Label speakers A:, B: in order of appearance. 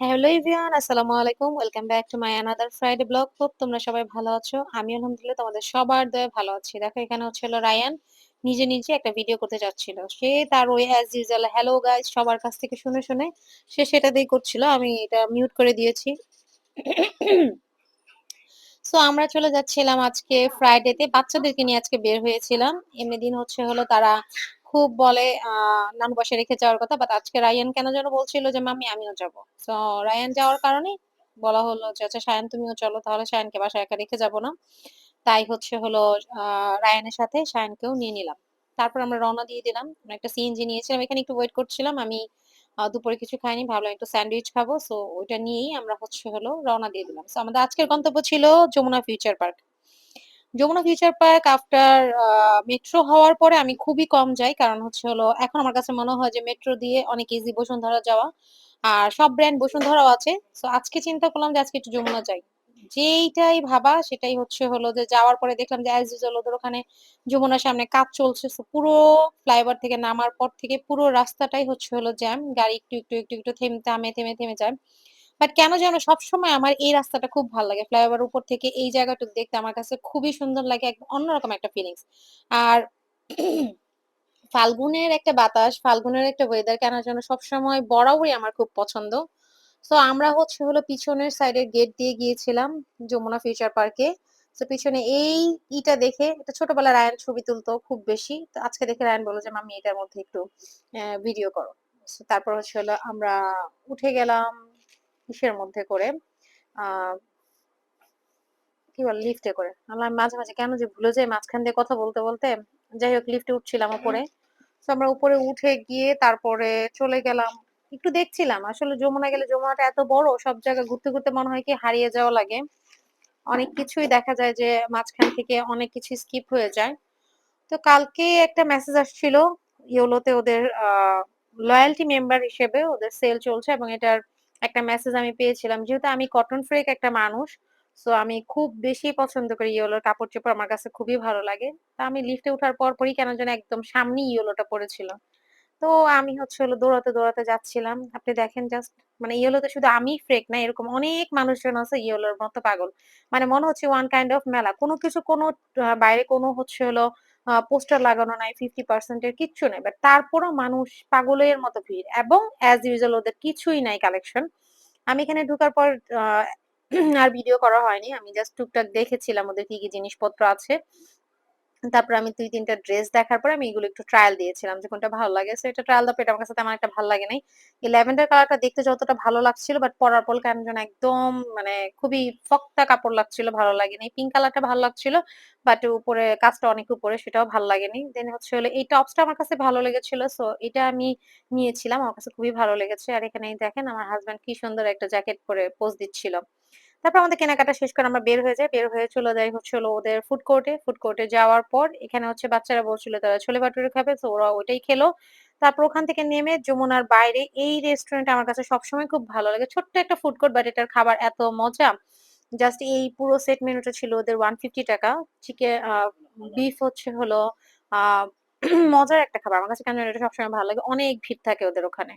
A: Hello everyone, আসসালামু আলাইকুম। Welcome back to my another Friday vlog. Hope তোমরা সবাই ভালো আছো? আমি আলহামদুলিল্লাহ তোমাদের সবার দয়ে ভালো আছি। দেখো, এখানে হচ্ছে রায়ান নিজে নিজে একটা ভিডিও করতে যাচ্ছিল। সে তার ওই অ্যাজ ইউজুয়াল হ্যালো গাইজ সবার কাছ থেকে শুনে শুনে সে সেটা দিয়ে করছিল। আমি এটা মিউট করে দিয়েছি। সো আমরা চলে যাচ্ছিলাম আজকে ফ্রাইডেতে বাচ্চাদেরকে নিয়ে আজকে বের হয়েছিলাম। এমনি দিন হচ্ছে হলো তারা খুব বলে নানু বাসায় রেখে যাওয়ার কথা বাট আজকে রায়ান কেন যেন বলছিল যে, মাম্মি, আমিও যাব। তো রায়ান যাওয়ার কারণে বলা হলো যে আচ্ছা সায়ন, তুমিও চলো, তাহলে সায়নকে বাসায় একা রেখে যাব না। তাই হচ্ছে হলো রায়ানের সাথে সায়নকেও নিয়ে নিলাম। তারপর আমরা রওনা দিয়ে দিলাম। একটা সিএনজি নিয়েছিলাম, এখানে একটু ওয়েট করছিলাম। আমি দুপুরে কিছু খাইনি, ভাবলাম একটু স্যান্ডউইচ খাব সো ওইটা নিয়েই আমরা হচ্ছে হলো রওনা দিয়ে দিলাম। সো আমাদের আজকের গন্তব্য ছিল Jamuna future park. Jamuna future park after metro হওয়ার পরে আমি খুবই কম যাই, কারণ হচ্ছে হলো, এখন আমার কাছে মনে হয় যে মেট্রো দিয়ে অনেক ইজি বসুন্ধরা যাওয়া। আর সব ব্র্যান্ড বসুন্ধরাও আছে। তো আজকে চিন্তা করলাম যে আজকে একটু যমুনা যাই। যেইটাই ভাবা, সেটাই হচ্ছে হলো যে যাওয়ার পরে দেখলাম যে অ্যাজ ইউজুয়াল ওদের ওখানে যমুনার সামনে কাজ চলছে। পুরো ফ্লাইওভার থেকে নামার পর থেকে পুরো রাস্তাটাই হচ্ছে হলো জ্যাম গাড়ি একটু একটু একটু একটু থেমে থেমে থেমে থেমে যায়। বাট কেন যেন সবসময় আমার এই রাস্তাটা খুব ভালো লাগে। ফ্লাইওভার উপর থেকে এই জায়গাটুকু দেখতে আমার কাছে খুবই সুন্দর লাগে অন্যরকম একটা ফিলিংস আর ফাল্গুনের একটা বাতাস, ফাল্গুনের একটা ওয়েদার কেন যেন সবসময় বরাবরই আমার খুব পছন্দ। তো আমরা হচ্ছে হলো পিছনের সাইডের গেট দিয়ে গিয়েছিলাম যমুনা ফিউচার পার্কে তো পিছনে এই ইটা দেখে, এটা ছোটবেলা রায়ন ছবি তুলতো খুব বেশি। তো আজকে দেখে রায়ন বলল যে মামি এটার মধ্যে একটু ভিডিও করো। তারপর হচ্ছে হলো আমরা উঠে গেলাম ইসের মধ্যে করে কি বল লিফটে করে। আমরা মাঝে মাঝে কেন যে ভুলে যাই মাঝখান দিয়ে কথা বলতে বলতে। যাই হোক লিফটে উঠছিলাম উপরে। তো আমরা উপরে উঠে গিয়ে তারপরে চলে গেলাম। একটু দেখছিলাম, আসলে যমুনা গেলে যমুনাটা এত বড়, সব জায়গায় ঘুরতে ঘুরতে মনে হয় কি হারিয়ে যাওয়া লাগে। অনেক কিছুই দেখা যায় যে মাঝখান থেকে অনেক কিছু স্কিপ হয়ে যায়। তো কালকে একটা মেসেজ আসছিল, ইয়োলোতে ওদের লয়্যালটি মেম্বার হিসেবে ওদের সেল চলছে এবং এটার একটা মেসেজ আমি পেয়েছিলাম, যেহেতু আমি কটন ফ্রেক একটা মানুষ সো আমি খুব বেশি পছন্দ করি ইয়েলোর কাপড় চোপড়, আমার কাছে খুবই ভালো লাগে। তা আমি লিফটে ওঠার পর পরই কেন যেন একদম সামনে ইয়েলোটা পড়েছিল। তো আমি হচ্ছে হলো দৌড়াতে দৌড়াতে যাচ্ছিলাম, আপনি দেখেন জাস্ট মানে ইয়েলোতে শুধু আমি ফ্রেক না, এরকম অনেক মানুষজন আছে ইয়েলোর মতো পাগল। মানে মনে হচ্ছে ওয়ান কাইন্ড অফ মেলা, কোনো কিছু কোনো বাইরে কোনো হচ্ছে হলো পোস্টার লাগানো নাই ফিফটি পার্সেন্টের কিচ্ছু নাই। বাট তারপরও মানুষ পাগলের মতো ভিড়। এবং অ্যাজ ইউজুয়াল ওদের কিছুই নাই কালেকশন আমি এখানে ঢুকার পর আর ভিডিও করা হয়নি। আমি জাস্ট টুকটাক দেখেছিলাম ওদের কি কি জিনিসপত্র আছে। তারপর আমি দুই, তিনটা ড্রেস দেখার পর আমি এগুলো একটু ট্রায়াল দিয়েছিলাম যে কোনটা ভালো লাগে। সো এটা ট্রায়াল দেওয়ার আমার কাছে তেমন একটা ভালো লাগে নাই। এই ল্যাভেন্ডার কালারটা দেখতে যতটা ভালো লাগছিল বাট পরার পর কেন যেন একদম মানে খুবই ফক্তা কাপড় লাগছিল, ভালো লাগেনি। পিঙ্ক কালারটা ভালো লাগছিল বাট উপরে কাজটা অনেক উপরে, সেটাও ভালো লাগেনি। দেন হচ্ছে হলো এই টপসটা আমার কাছে ভালো লেগেছিল সো এটা আমি নিয়েছিলাম, আমার কাছে খুবই ভালো লেগেছে। আর এখানে দেখেন আমার হাজব্যান্ড কি সুন্দর একটা জ্যাকেট পরে পোজ দিচ্ছিল। তারপর আমাদের কেনাকাটা শেষ করে আমরা বের হয়ে যাই। বের হয়ে চলে যাই হচ্ছে ওদের ফুড কোর্টে ফুড কোর্টে যাওয়ার পর এখানে হচ্ছে বাচ্চারা বলছিল তারা ছোলে ভাটুরে খাবে, তো ওরা ওইটাই খেলো। তারপর ওখান থেকে নেমে যমুনার বাইরে এই রেস্টুরেন্ট আমার কাছে সবসময় খুব ভালো লাগে। ছোট্ট একটা ফুড কোর্ট বাট এটার খাবার এত মজা। জাস্ট এই পুরো সেট মেনুটা ছিল ওদের ওয়ান ফিফটি টাকা। চিকেন বিফ হচ্ছে হলো মজার একটা খাবার। আমার কাছে কেন এটা সবসময় ভালো লাগে। অনেক ভিড় থাকে ওদের ওখানে।